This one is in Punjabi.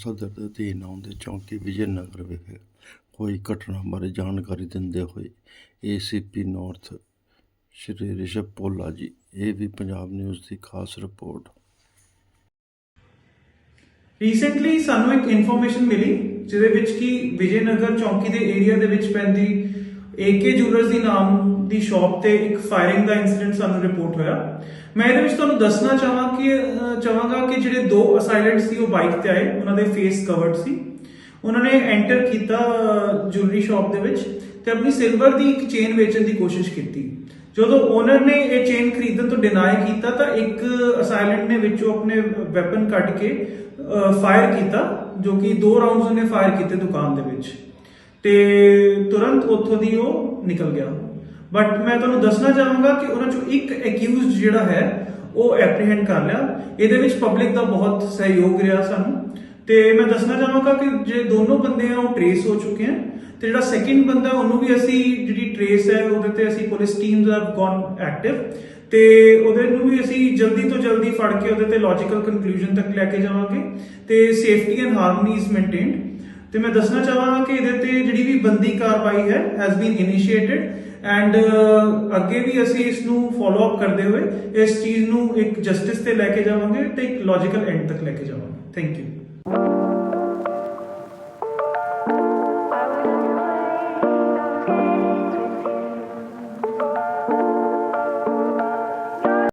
ਸਦਰ ਦੇ ਅਧੀਨ ਆਉਂਦੇ ਚੌਂਕੀ ਵਿਜੇ ਨਗਰ ਵਿਖੇ ਹੋਈ ਘਟਨਾ ਬਾਰੇ ਜਾਣਕਾਰੀ ਦਿੰਦੇ ਹੋਏ ਏਸੀਪੀ ਨਾਰਥ ਸ਼੍ਰੀ ਰਿਸ਼ਭ ਭੋਲਾ ਜੀ, ਇਹ ਵੀ ਪੰਜਾਬ ਨਿਊਜ਼ ਦੀ ਖਾਸ ਰਿਪੋਰਟ। ਰੀਸੈਂਟਲੀ ਸਾਨੂੰ ਇੱਕ ਇਨਫੋਰਮੇਸ਼ਨ ਮਿਲੀ, ਜਿਹਦੇ ਵਿੱਚ ਕਿ ਵਿਜੇਨਗਰ ਚੌਂਕੀ ਦੇ ਏਰੀਆ ਦੇ ਵਿੱਚ ਪੈਂਦੀ ਏਕੇ ਜੂਲਰਸ ਦੀ ਨਾਮ ਦੀ ਸ਼ਾਪ ਤੇ ਇੱਕ ਫਾਇਰਿੰਗ ਦਾ ਇਨਸੀਡੈਂਟ ਸਾਨੂੰ ਰਿਪੋਰਟ ਹੋਇਆ। ਮੈਂ ਇਹਦੇ ਵਿੱਚ ਤੁਹਾਨੂੰ ਦੱਸਣਾ ਚਾਹਾਂ ਕਿ ਚਾਹਾਂਗਾ ਕਿ ਜਿਹੜੇ ਦੋ ਅਸਾਈਲੈਂਟ ਸੀ, ਉਹ ਬਾਈਕ ਤੇ ਆਏ। ਉਹਨਾਂ ਦੇ ਫੇਸ ਕਵਰਡ ਸੀ। ਉਹਨਾਂ ਨੇ ਐਂਟਰ ਕੀਤਾ ਜੁਐਲਰੀ ਸ਼ਾਪ ਦੇ ਵਿੱਚ ਤੇ ਆਪਣੀ ਸਿਲਵਰ ਦੀ ਇੱਕ ਚੇਨ ਵੇਚਣ ਦੀ ਕੋਸ਼ਿਸ਼ ਕੀਤੀ। ਜਦੋਂ ਓਨਰ ਨੇ ਇਹ ਚੇਨ ਖਰੀਦਣ ਤੋਂ ਡਿਨਾਈ ਕੀਤਾ, ਤਾਂ ਇੱਕ ਅਸਾਈਲੈਂਟ ਨੇ ਵਿੱਚੋਂ ਆਪਣੇ ਵੈਪਨ ਕੱਢ ਕੇ ਫਾਇਰ ਕੀਤਾ, ਜੋ ਕਿ ਦੋ ਰਾਉਂਡਸ ਉਹਨੇ ਫਾਇਰ ਕੀਤੇ ਦੁਕਾਨ ਦੇ ਵਿੱਚ। ਤੇ ਤੁਰੰਤ ਉੱਥੋਂ ਦੀ ਉਹ ਨਿਕਲ ਗਿਆ। ਬਟ ਮੈਂ ਤੁਹਾਨੂੰ ਦੱਸਣਾ ਚਾਹਾਂਗਾ ਕਿ ਉਹਨਾਂ ਚੋਂ ਇੱਕ ਅਕਿਊਜ਼ਡ ਜਿਹੜਾ ਹੈ, ਉਹ ਐਪਰੀਹੈਂਡ ਕਰ ਲਿਆ। ਇਹਦੇ ਵਿੱਚ ਪਬਲਿਕ ਦਾ ਬਹੁਤ ਸਹਿਯੋਗ ਰਿਹਾ ਸਾਨੂੰ। ਤੇ ਮੈਂ ਦੱਸਣਾ ਚਾਹਾਂਗਾ ਕਿ ਜਿਹੜੇ ਦੋਨੋਂ ਬੰਦੇ ਆ, ਉਹ ਟਰੇਸ ਹੋ ਚੁੱਕੇ ਹਨ ਤੇ ਜਿਹੜਾ ਸੈਕਿੰਡ ਬੰਦਾ, ਉਹਨੂੰ ਵੀ ਅਸੀਂ ਜਿਹੜੀ ਟਰੇਸ ਹੈ, ਉਹਦੇ ਤੇ ਅਸੀਂ police teams have gone active ਤੇ ਉਹਦੇ ਨੂੰ ਵੀ ਅਸੀਂ ਜਲਦੀ ਤੋਂ ਜਲਦੀ ਫੜ ਕੇ ਉਹਦੇ ਤੇ ਲੌਜੀਕਲ ਕਨਕਲੂਜਨ ਤੱਕ ਲੈ ਕੇ ਜਾਵਾਂਗੇ। ਤੇ safety and harmony is maintained ਤੇ ਮੈਂ ਦੱਸਣਾ ਚਾਹਾਂਗਾ ਕਿ ਇਹਦੇ ਤੇ ਜਿਹੜੀ ਵੀ ਬੰਦੀ ਕਾਰਵਾਈ ਹੈ ਹੈਜ਼ ਬੀਨ ਇਨੀਸ਼ੀਏਟਡ ਐਂਡ ਅੱਗੇ ਵੀ ਅਸੀਂ ਇਸ ਨੂੰ ਫੋਲੋ ਅਪ ਕਰਦੇ ਹੋਏ ਇਸ ਚੀਜ਼ ਨੂੰ ਇੱਕ ਜਸਟਿਸ ਤੇ ਲੈ ਕੇ ਜਾਵਾਂਗੇ ਤੇ ਇੱਕ ਲੌਜੀਕਲ ਐਂਡ ਤੱਕ ਲੈ ਕੇ ਜਾਵਾਂਗੇ। Thank you